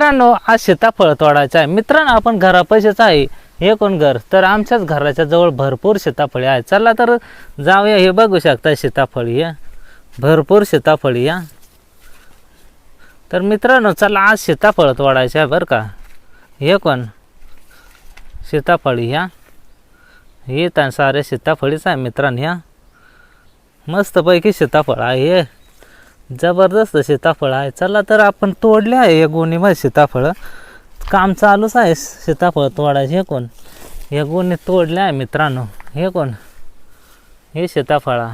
मित्रांनो आज सीताफळ तोडायचं आहे. मित्रांनो आपण घरापाशीच आहे. हे कोण घर? तर आमच्याच घराच्या जवळ भरपूर सीताफळे आहे चला तर जाऊया हे बघू शकता सीताफळी या भरपूर सीताफळी या तर मित्रांनो चला आज सीताफळ तोडायचं आहे बरं का. हे कोण? सीताफळी ह्या हे तर सारे सीताफळीच आहे मित्रांनो ह्या मस्तपैकी सीताफळ आहे हे. जबरदस्त सीताफळ आहे. चला तर आपण तोडले आहे या गोणीमध्ये सीताफळ. काम चालूच आहे सीताफळ तोडायचे हे कोण? या गोणी तोडले आहे मित्रांनो. हे कोण? हे सीताफळा.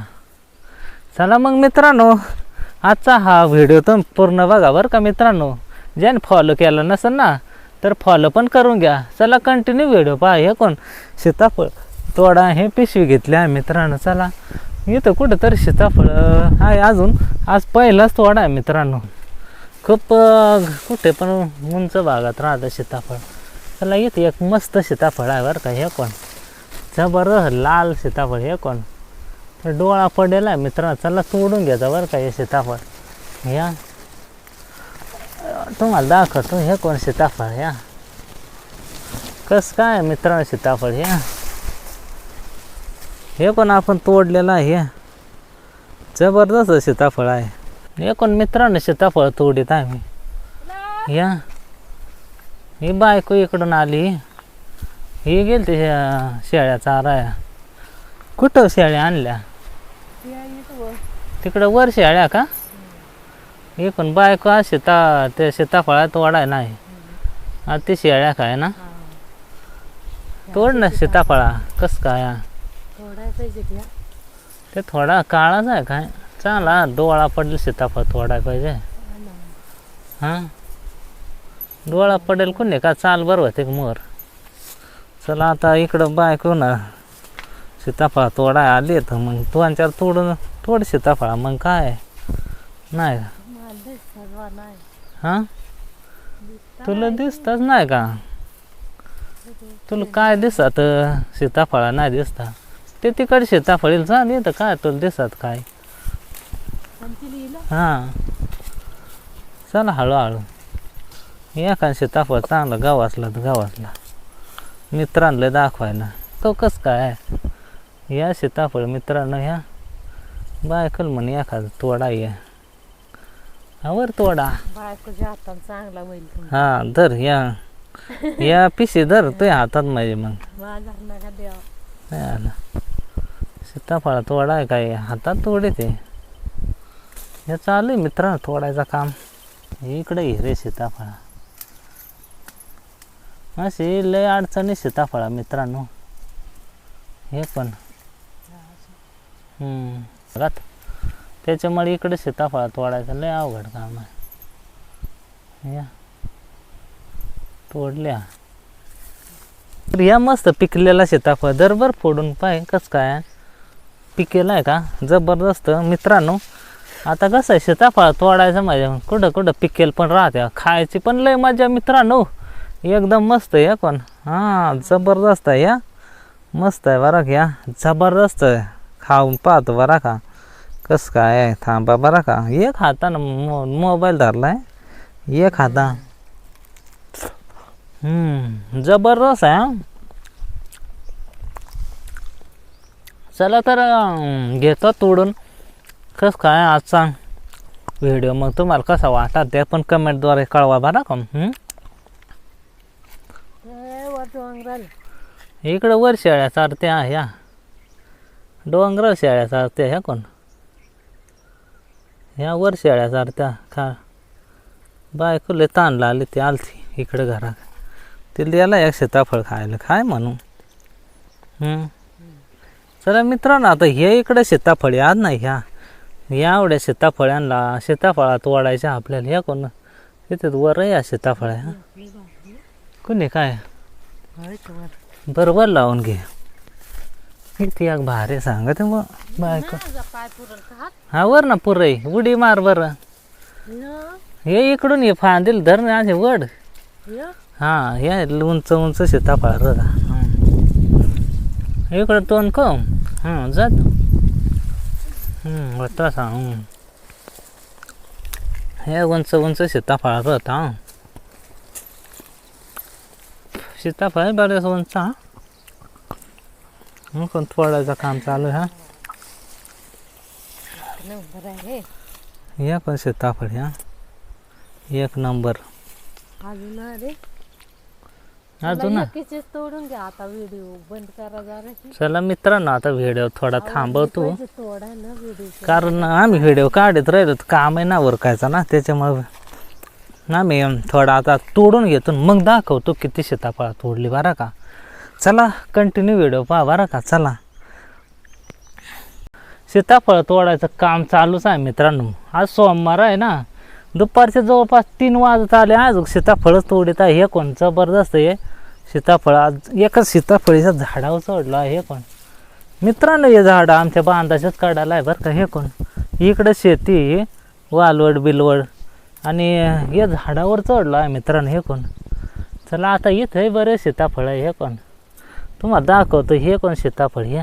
चला मग मित्रांनो आजचा हा व्हिडिओ तर पूर्ण बघा बरं का मित्रांनो. ज्याने फॉलो केला नसेल ना तर फॉलो पण करून घ्या. चला कंटिन्यू व्हिडिओ पहा. हे कोण? सीताफळ. तोडा हे पिशवी घेतली आहे मित्रांनो. चला. इथं कुठंतरी सीताफळ आहे अजून. आज पहिलाच तोडा आहे मित्रांनो. खूप कुठे पण उंच भागात राहतं सीताफळ. चला इथे एक मस्त सीताफळ आहे बरं का हे कोण? जबरदस्त लाल सीताफळ हे कोण? तर डोळा पडेल आहे मित्रांनो. चला तोडून घ्यायचा बरं का हे सीताफळ. या. तुम्हाला दाखवतो हे कोण सीताफळ या. कसं काय मित्रांनो सीताफळ या? हे पण आपण तोडलेलं आहे. हे. जबरदस्त सीताफळ आहे. हे कोण मित्रांनो सीताफळ तोडीत आहे मी. या. ही बायको इकडून आली. ही गेली ते शेळ्या चाराया. कुठं शेळ्या आणल्या? तिकडं वर शेळ्या का? ही पण बायको आज सीता ते सीताफळात तोडाय नाही. आता ते शेळ्या काय ना? तोड ना सीताफळा. कस काय? ते थोडा काळाच आहे काय? चांगला डोळा पडेल सीताफळ तोडाय पाहिजे. हां डोळा पडेल कोणी का? चाल बरं होते मोर? चला आता इकडं बायको ना सीताफळ तोडाय आली तर मग चार तोडून तोड सीताफळ. मग काय? नाही. का हां? तुला दिसतच नाही का? तुला काय दिसत? सीताफळा नाही दिसता. ते तिकडे सीताफळील नाही तर काय तुला दिसत काय? हां. चला हळूहळू. एखाद सीताफळ चांगलं गाव असला तर गाव असला मित्रांना दाखवायला. तो कस काय या सीताफळ मित्रांनो ह्या बायकल म्हणे एखादं तोडा ये. आवर तोडा. चांगला हा धर या. या पिशी धर तुझ्या हातात माझे मग. माझा नका द्यावा नाही आलं सीताफळ तोडाय काय? हातात तोडे ते. हे चालू आहे मित्रांनो तोडायचं काम. इकडे हिरे सीताफळा. अशी लय अडचणी सीताफळा मित्रांनो. हे पण. हम्म. त्याच्यामुळे इकडे सीताफळा तोडायचं लय अवघड काम आहे. या. तोडल्या. या मस्त पिकलेला सीताफळ. दरबर फोडून पाय कसं काय? पिकेला आहे का? जबरदस्त. मित्रांनो आता कसं आहे सीताफळ तोडायचं माझ्या कुठं कुठं पिकेल पण राहते. खायची पण लय मजा मित्रांनो. एकदम मस्त आहे पण हां जबरदस्त आहे या. मस्त आहे बरं का या. जबरदस्त आहे. खाऊन पाहतो बरा का. कसं काय आहे? थांबा बरा का. एक हातानं मो मोबाईल धरला आहे एक हाता. जबरदस्त आहे चला तर घेतो तोडून. कस काय आजचा व्हिडिओ मग तुम्हाला कसा वाटला ते पण कमेंटद्वारे कळवा बरं का. इकडं वर शेळ्या चारते ह्या. डोंगर शेळ्या चारते ह्या कोण? ह्या वर शेळ्या चारत्या खा. बायकोले ताण लागली ती आलती इकडं घरात. तिला द्यायला एक सीताफळ खायला. खाय म्हणून. चला मित्रांनो आता हे इकडे सीताफळ आज नाही ह्या. या एवढ्या सीताफळ्यांना सीताफळात वाढायच्या आपल्याला. ह्या कोण? तिथे वर या सीताफळ. कोणी काय? बरोबर लावून घे. किती एक भारी सांगते मग. बायको. का हा वर ना पुरई उडी मार बरं हे इकडून ये फांदील धर ना असे वड हा हे उंच उंच सीताफळ. रदा इकडं तोंड कम. हां जात होता सांग. हे उंच उंच सीताफळ रथ हा. सीताफळ बऱ्याच उंच हा. मग पण तोडायचं काम चालू आहे हा? हे पण सीताफळ हा. एक नंबर. अजून अरे अजून ना. तोडून घ्या. आता व्हिडिओ बंद करा जरा चला मित्रांनो आता व्हिडिओ थोडा थांबवतो तोडा ना व्हिडिओ कारण आम्ही व्हिडिओ काढत राहिलो तर काम आहे ना वरकायचा ना. त्याच्यामुळे आम्ही थोडा आता तोडून घेतो आणि मग दाखवतो किती सीताफळ तोडली बरं का? चला कंटिन्यू व्हिडिओ पहा बरं का? चला. सीताफळ तोडायचं काम चालूच आहे मित्रांनो. आज सोमवार आहे ना. दुपारच्या जवळपास तीन वाजत आले. आज सीताफळच तोडीत आहे. हे कोण? जबरदस्त आहे. सीताफळ आज एकच सीताफळीच्या झाडावर चढलं आहे. हे कोण? मित्रांनो हे झाड आमच्या बांधाच्याच काढायला आहे बरं का. हे कोण? इकडं शेती वालवड बिलवड आणि हे झाडावर चढलं आहे मित्रांनो. हे कोण? चला आता इथं आहे बरं सीताफळ आहे. हे कोण? तुम्हाला दाखवतो हे कोण सीताफळ हे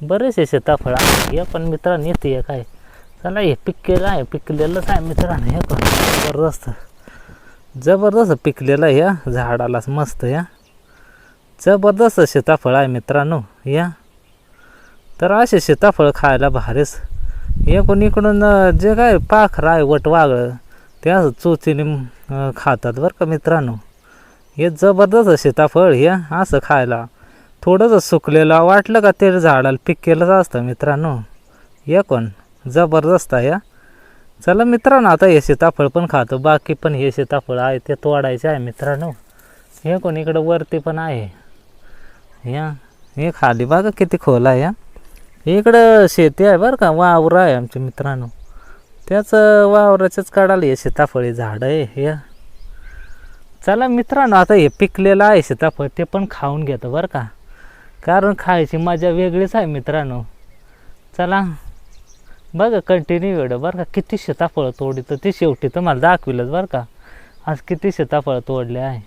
बरेचसे सीताफळ आहे. हे पण मित्रांनो येते एक काय चला हे पिकलेलं आहे पिकलेलंच आहे मित्रांनो हे कोण जबरदस्त. जबरदस्त पिकलेलं आहे या झाडालाच मस्त या. जबरदस्त सीताफळ आहे मित्रांनो या. तर असे सीताफळ खायला भारीच. एकूण कोण इकडून जे काय पाखरं आहे वटवागळं ते असं चोचीने खातात बरं का मित्रांनो. हे जबरदस्त सीताफळ हे असं खायला. थोडंसं सुकलेलं वाटलं का ते झाडाला पिकेलंच असतं मित्रांनो. एकूण. जबरदस्त आहे चला मित्रांनो आता हे सीताफळ पण खातो बाकी पण हे सीताफळ आहे ते तोडायचे आहे मित्रांनो. हे कोण इकडं वरती पण आहे. या हे खाली बघा किती खोल आहे या इकडं शेती आहे बरं का वावर आहे आमच्या मित्रांनो. त्याच वावराच्याच काढायला हे सीताफळी झाड आहे हे चला मित्रांनो आता हे पिकलेलं आहे सीताफळ ते पण खाऊन घेतो बरं का. कारण खायची मजा वेगळीच आहे मित्रांनो. चला. बघा कंटिन्यू एवढं. बरं का किती शेताफळं तोडली तर ती शेवटी मला दाखविलंच बरं का. आज किती शेताफळं तोडले आहे.